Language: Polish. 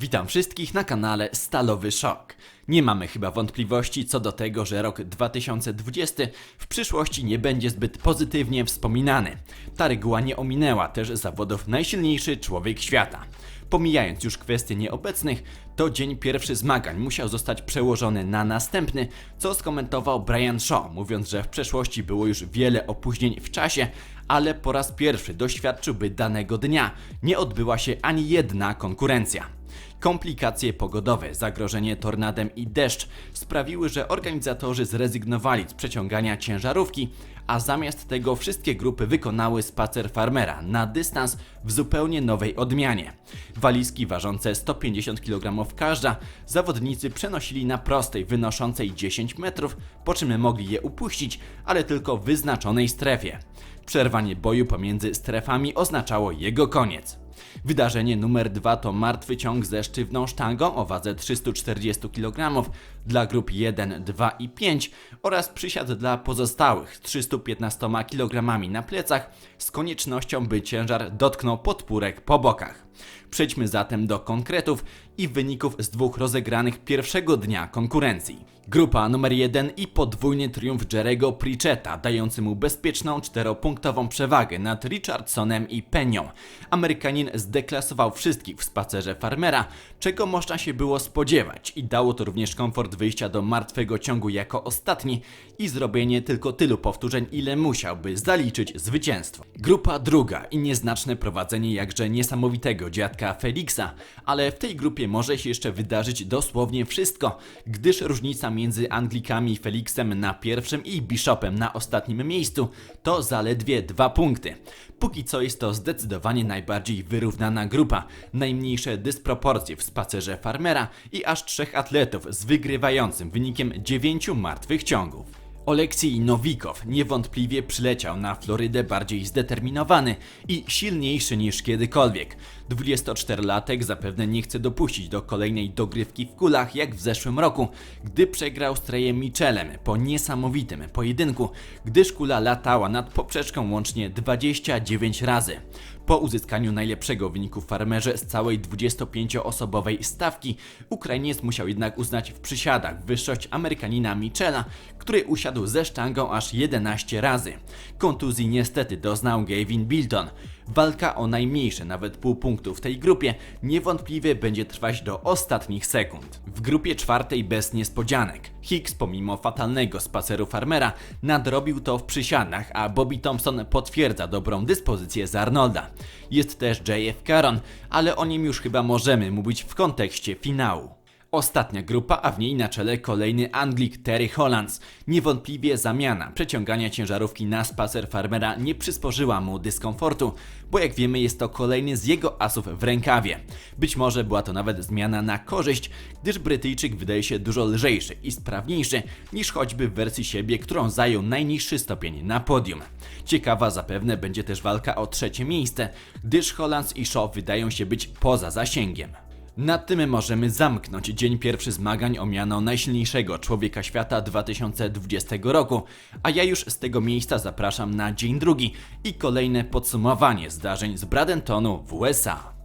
Witam wszystkich na kanale Stalowy Szok. Nie mamy chyba wątpliwości co do tego, że rok 2020 w przyszłości nie będzie zbyt pozytywnie wspominany. Ta reguła nie ominęła też zawodów najsilniejszy człowiek świata. Pomijając już kwestie nieobecnych, to dzień pierwszy zmagań musiał zostać przełożony na następny, co skomentował Brian Shaw, mówiąc, że w przeszłości było już wiele opóźnień w czasie, ale po raz pierwszy doświadczył, by danego dnia nie odbyła się ani jedna konkurencja. Komplikacje pogodowe, zagrożenie tornadem i deszcz sprawiły, że organizatorzy zrezygnowali z przeciągania ciężarówki, a zamiast tego wszystkie grupy wykonały spacer farmera na dystans w zupełnie nowej odmianie. Walizki ważące 150 kg każda zawodnicy przenosili na prostej wynoszącej 10 metrów, po czym mogli je upuścić, ale tylko w wyznaczonej strefie. Przerwanie boju pomiędzy strefami oznaczało jego koniec. Wydarzenie numer dwa to martwy ciąg ze sztywną sztangą o wadze 340 kg dla grup 1, 2 i 5 oraz przysiad dla pozostałych 300 115 kg na plecach z koniecznością, by ciężar dotknął podpórek po bokach. Przejdźmy zatem do konkretów, i wyników z dwóch rozegranych pierwszego dnia konkurencji. Grupa numer 1 i podwójny triumf Jerego Pritchetta, dający mu bezpieczną czteropunktową przewagę nad Richardsonem i Penią. Amerykanin zdeklasował wszystkich w spacerze farmera, czego można się było spodziewać i dało to również komfort wyjścia do martwego ciągu jako ostatni i zrobienie tylko tylu powtórzeń, ile musiałby zaliczyć zwycięstwo. Grupa druga i nieznaczne prowadzenie jakże niesamowitego dziadka Felixa, ale w tej grupie może się jeszcze wydarzyć dosłownie wszystko, gdyż różnica między Anglikami i Felixem na pierwszym i Bishopem na ostatnim miejscu to zaledwie dwa punkty. Póki co jest to zdecydowanie najbardziej wyrównana grupa, najmniejsze dysproporcje w spacerze farmera i aż trzech atletów z wygrywającym wynikiem dziewięciu martwych ciągów. Oleksij Nowikow niewątpliwie przyleciał na Florydę bardziej zdeterminowany i silniejszy niż kiedykolwiek. 24-latek zapewne nie chce dopuścić do kolejnej dogrywki w kulach jak w zeszłym roku, gdy przegrał z Trejem Michelem po niesamowitym pojedynku, gdyż kula latała nad poprzeczką łącznie 29 razy. Po uzyskaniu najlepszego wyniku farmerze z całej 25-osobowej stawki, Ukrainiec musiał jednak uznać w przysiadach wyższość Amerykanina Michela, który usiadł ze sztangą aż 11 razy. Kontuzji niestety doznał Gavin Bilton. Walka o najmniejsze nawet pół punktu w tej grupie niewątpliwie będzie trwać do ostatnich sekund. W grupie czwartej bez niespodzianek. Hicks pomimo fatalnego spaceru farmera nadrobił to w przysiadach, a Bobby Thompson potwierdza dobrą dyspozycję z Arnolda. Jest też JF Caron, ale o nim już chyba możemy mówić w kontekście finału. Ostatnia grupa, a w niej na czele kolejny Anglik Terry Hollands. Niewątpliwie zamiana przeciągania ciężarówki na spacer farmera nie przysporzyła mu dyskomfortu, bo jak wiemy jest to kolejny z jego asów w rękawie. Być może była to nawet zmiana na korzyść, gdyż Brytyjczyk wydaje się dużo lżejszy i sprawniejszy niż choćby w wersji siebie, którą zajął najniższy stopień na podium. Ciekawa zapewne będzie też walka o trzecie miejsce, gdyż Hollands i Shaw wydają się być poza zasięgiem. Na tym możemy zamknąć dzień pierwszy zmagań o miano najsilniejszego człowieka świata 2020 roku, a ja już z tego miejsca zapraszam na dzień drugi i kolejne podsumowanie zdarzeń z Bradentonu w USA.